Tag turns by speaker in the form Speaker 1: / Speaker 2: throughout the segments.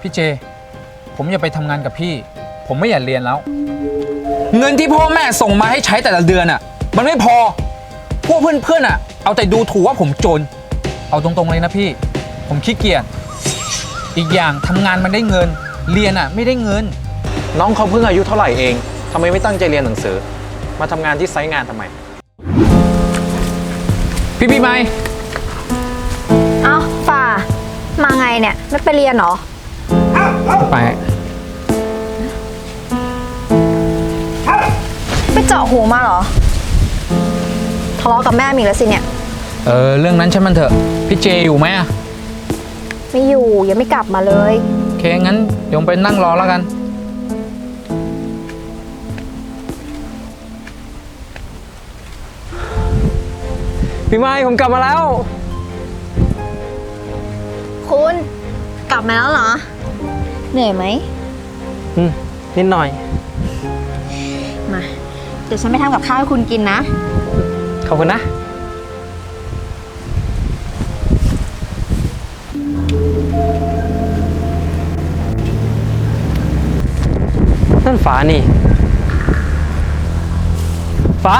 Speaker 1: พี่เจ ผมอย่าไปทำงานกับพี่ ผมไม่อยากเรียนแล้ว เงินที่พ่อแม่ส่งมาให้ใช้แต่ละเดือนอะ มันไม่พอ พวกเพื่อนๆอะ เอาแต่ดูถูกว่าผมจน เอาตรงๆเลยนะพี่ ผมขี้เกียจ อีกอย่างทำงานมันได้เงิน เรียนอะไม่ได้เงิน
Speaker 2: น้องเขาเพิ่งอายุเท่าไหร่เองทำไมไม่ตั้งใจเรียนหนังสือ มาทำงานที่ไซต์งานทำไม
Speaker 1: พี่ปีใหม่
Speaker 3: เอ้าฝ่า มาไงเนี่ย ไม่ไปเรียนเหรอ
Speaker 1: ไป
Speaker 3: ไปเจาะหูมาเหรอทะเลาะกับแม่มีกแล้วสิเนี่ย
Speaker 1: เออเรื่องนั้นใช่มันเถอะ พี่เจอยู่ไหมอะ
Speaker 3: ไม่อยู่ยังไม่กลับมาเลย
Speaker 1: โอเคงั้นเดี๋ยวผมไปนั่งรอแล้วกัน
Speaker 2: พี่ไม้ผมกลับมาแล้ว
Speaker 3: คุณ กลับมาแล้วเหรอ เหนื่อยไหม
Speaker 2: อืมนิดหน่อย
Speaker 3: มา เดี๋ยวฉันไปทำกับข้าวให้คุณกินนะ
Speaker 2: ขอบคุณนะ นั่นฝานี่ ฝา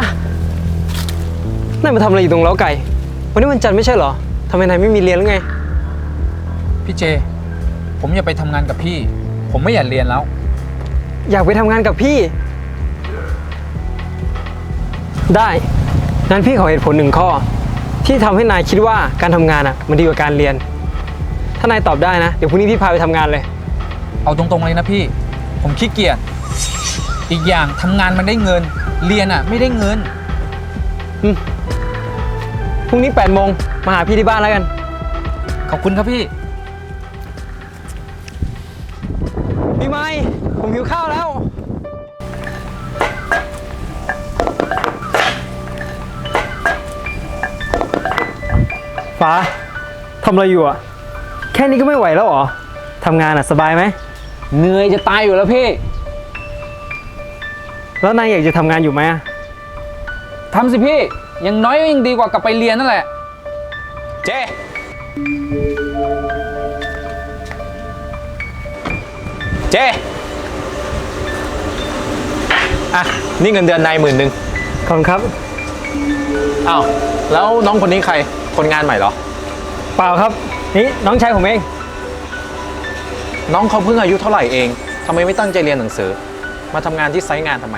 Speaker 2: นายมาทำอะไรอยู่ตรงเล้าไก่ วันนี้วันจันทร์ไม่ใช่เหรอ ทำไมนายไม่มีเรียนหรือไง
Speaker 1: พี่เจ ผมอย่าไปทำงานกับพี่ ผมไม่อยากเรียนแล้ว
Speaker 2: อยากไปทำงานกับพี่ ได้งั้นพี่ขอเหตุผลหนึ่งข้อ ที่ทำให้นายคิดว่าการทำงานอะ มันดีกว่าการเรียน ถ้านายตอบได้นะ เดี๋ยวพรุ่งนี้พี่พาไปทำงานเลย
Speaker 1: เอาตรงๆเลยนะพี่ ผมขี้เกียจ อีกอย่างทำงานมันได้เงิน เรียนอะ ไม่ได้เงิน
Speaker 2: พรุ่งนี้8โมงมาหาพี่ที่บ้านแล้วกัน
Speaker 1: ขอบคุณครับพี่
Speaker 2: ฟ้าทำอะไรอยู่อะแค่นี้ก็ไม่ไหวแล้วเหรอทำงานอะสบายไหม
Speaker 1: เหนื่อยจะตายอยู่แล้วพี่
Speaker 2: แล้วนายอยากจะทำงานอยู่ไหมอะ
Speaker 1: ทำสิพี่อยังน้อยก็ยังดีกว่ากลับไปเรียนนั่นแหละ
Speaker 2: เจ เจ อะ นี่เงินเดือนนายหมื่นหนึ่ง
Speaker 4: ขอบคุณครับ
Speaker 2: อ้าว แล้วน้องคนนี้ใคร คนงานใหม่เหรอ
Speaker 4: เปล่าครับ นี่น้องชายผมเอง
Speaker 2: น้องเขาเพิ่งอายุเท่าไหร่เองทำไมไม่ตั้งใจเรียนหนังสือ มาทำงานที่ไซต์งานทำไม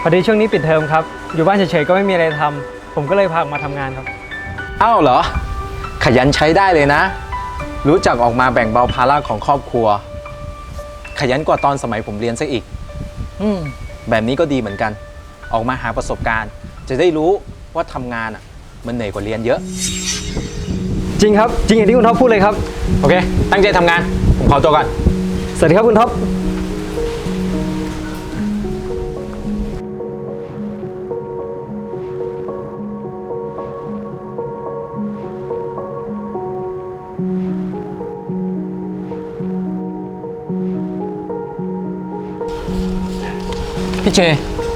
Speaker 4: พอดีช่วงนี้ปิดเทอมครับ อยู่บ้านเฉยๆก็ไม่มีอะไรทำผมก็เลยพาออกมาทำงานครับ
Speaker 2: อ้าวเหรอ ขยันใช้ได้เลยนะ รู้จักออกมาแบ่งเบาภาระของครอบครัว ขยันกว่าตอนสมัยผมเรียนซะอีก อืมแบบนี้ก็ดีเหมือนกัน ออกมาหาประสบการณ์ จะได้รู้ว่าทำงานอะ มันเหนื่อยกว่าเรียนเยอะ
Speaker 4: จริงครับ จริงอย่างที่คุณท็อปพูดเลยครับ
Speaker 2: โอเค ตั้งใจทำงาน ผมขอตัวก่อน
Speaker 4: สวัสดีครับคุณท็อป
Speaker 1: พี่เจ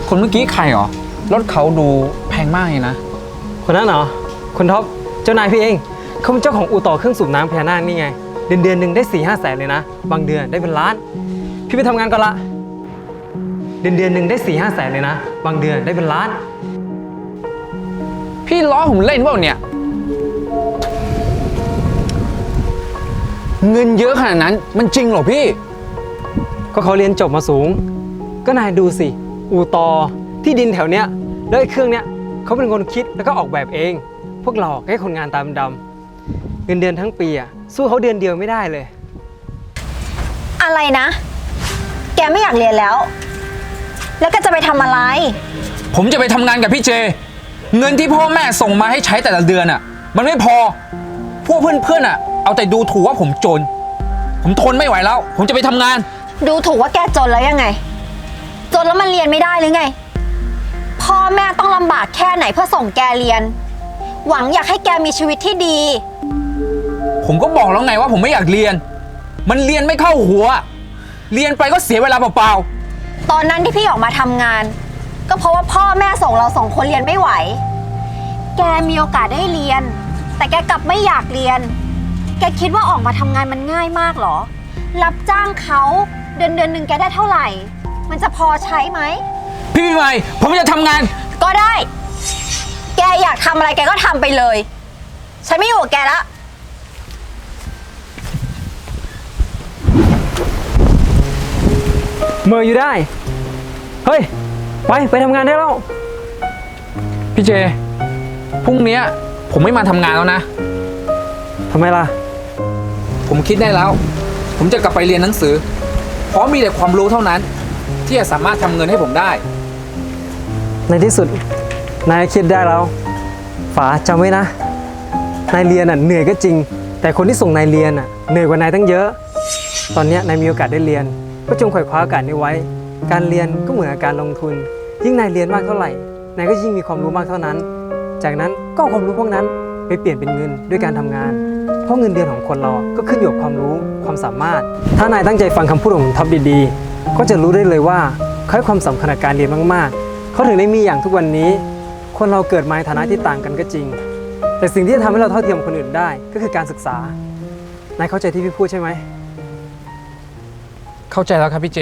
Speaker 1: คนเมื่อกี้ใครหรอ รถเขาดูแพงมากเลยนะ
Speaker 4: คนนั้นเหรอคุณท็อปเจ้านายพี่เองเขาเป็นเจ้าของอู่ต่อเครื่องสูบน้ำพญานาคนี่ไง เดือนเดือนหนึ่งได้สี่ห้าแสนเลยนะ บางเดือนได้เป็นล้าน พี่ไปทำงานก่อนละ เดือนเดือนหนึ่งได้สี่ห้าแสนเลยนะ บางเดือนได้เป็นล้าน
Speaker 1: พี่ล้อผมเล่นเปล่าเนี่ย เงินเยอะขนาดนั้นมันจริงเหรอพี่
Speaker 4: ก็เขาเรียนจบมาสูง ก็นายดูสิ อูตอที่ดินแถวเนี้ยแล้วไอ้เครื่องเนี้ย เขาเป็นคนคิดแล้วก็ออกแบบเอง พวกเราแค่คนงานตามดำเงินเดือนทั้งปีอะสู้เขาเดือนเดียวไม่ได้เลย
Speaker 3: อะไรนะ แกไม่อยากเรียนแล้ว แล้วก็จะไปทำอะไร
Speaker 1: ผมจะไปทำงานกับพี่เจ เงินที่พ่อแม่ส่งมาให้ใช้แต่ละเดือนอะ มันไม่พอ พวกเพื่อนๆอะ เอาแต่ดูถูกว่าผมจน ผมทนไม่ไหวแล้ว ผมจะไปทำงาน
Speaker 3: ดูถูกว่าแกจนแล้วยังไง จนแล้วมันเรียนไม่ได้หรือไง พ่อแม่ต้องลำบากแค่ไหนเพื่อส่งแกเรียน หวังอยากให้แกมีชีวิตที่ดี
Speaker 1: ผมก็บอกแล้วไงว่าผมไม่อยากเรียน มันเรียนไม่เข้าหัว เรียนไปก็เสียเวลาเปล่า
Speaker 3: ตอนนั้นที่พี่ออกมาทำงาน ก็เพราะว่าพ่อแม่ส่งเราสองคนเรียนไม่ไหว แกมีโอกาสได้เรียน แต่แกกลับไม่อยากเรียน แกคิดว่าออกมาทำงานมันง่ายมากเหรอ รับจ้างเขาเดือนเดือนหนึ่งแกได้เท่าไหร่ มันจะพอใช้ไหม
Speaker 1: พี่ปีใหม่ผมจะทำงาน
Speaker 3: ก็ได้ แกอยากทำอะไรแกก็ทำไปเลย ฉันไม่อยู่กับแกละ
Speaker 4: เมื่ออยู่ได้ เฮ้ย ไปไปทำงานได้แล้ว
Speaker 1: พี่เจ พรุ่งเนี้ย ผมไม่มาทำงานแล้วนะ
Speaker 4: ทำไมล่ะ
Speaker 1: ผมคิดได้แล้ว ผมจะกลับไปเรียนหนังสือ เพราะมีแต่ความรู้เท่านั้น ที่จะสามารถทำเงินให้ผมได้
Speaker 4: ในที่สุดนายคิดได้แล้ว ฝาจำไว้นะ นายเรียนอะเหนื่อยก็จริง แต่คนที่ส่งนายเรียนอะเหนื่อยกว่านายตั้งเยอะ ตอนเนี้ยนายมีโอกาสได้เรียน ก็จงขวายคว้าโอกาสนี้ไว้ การเรียนก็เหมือนกับการลงทุน ยิ่งนายเรียนมากเท่าไหร่ นายก็ยิ่งมีความรู้มากเท่านั้น จากนั้นก็เอาความรู้พวกนั้นไปเปลี่ยนเป็นเงินด้วยการทำงาน เพราะเงินเดือนของคนเราก็ขึ้นอยู่กับความรู้ความสามารถ ถ้านายตั้งใจฟังคำพูดของท็อปดีๆ ก็จะรู้ได้เลยว่าเขาให้ความสำคัญกับการเรียนมากๆ เขาถึงได้มีอย่างทุกวันนี้ คนเราเกิดมาในฐานะที่ต่างกันก็จริง แต่สิ่งที่จะทำให้เราเท่าเทียมคนอื่นได้ก็คือการศึกษานายเข้าใจที่พี่พูดใช่ไหม
Speaker 1: เข้าใจแล้วครับพี่เจ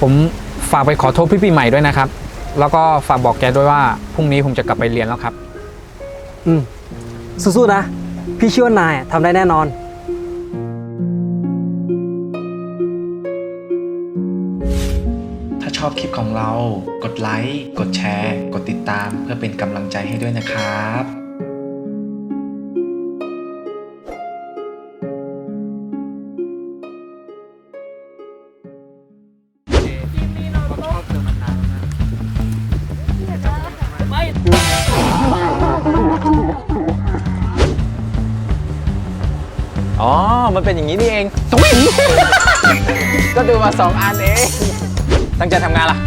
Speaker 1: ผมฝากไปขอโทษพี่ปีใหม่ด้วยนะครับ แล้วก็ฝากบอกแกด้วยว่าพรุ่งนี้ผมจะกลับไปเรียนแล้วครับ
Speaker 4: อืมสู้ๆนะ พี่เชื่อว่านายอะทำได้แน่นอน
Speaker 2: อบคลิปของเรา กดไลค์ กดแชร์ กดติดตามเพื่อเป็นกำลังใจให้ด้วยนะครับอ๋อ มันเป็นอย่างนี้นี่เอง ก็ดูมาสองอันเอง ตั้งใจทำงานล่ะ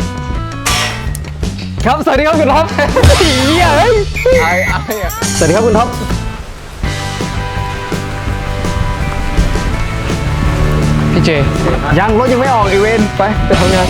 Speaker 4: ครับ สวัสดีครับคุณท็อปเหี้ยเฮ้ย
Speaker 2: ไอ้ไอ้อะ
Speaker 4: สวัสดีครับคุณท็อป
Speaker 1: พี่เจ
Speaker 4: ยังรถยังไม่ออกอีเวนไปไปทำงาน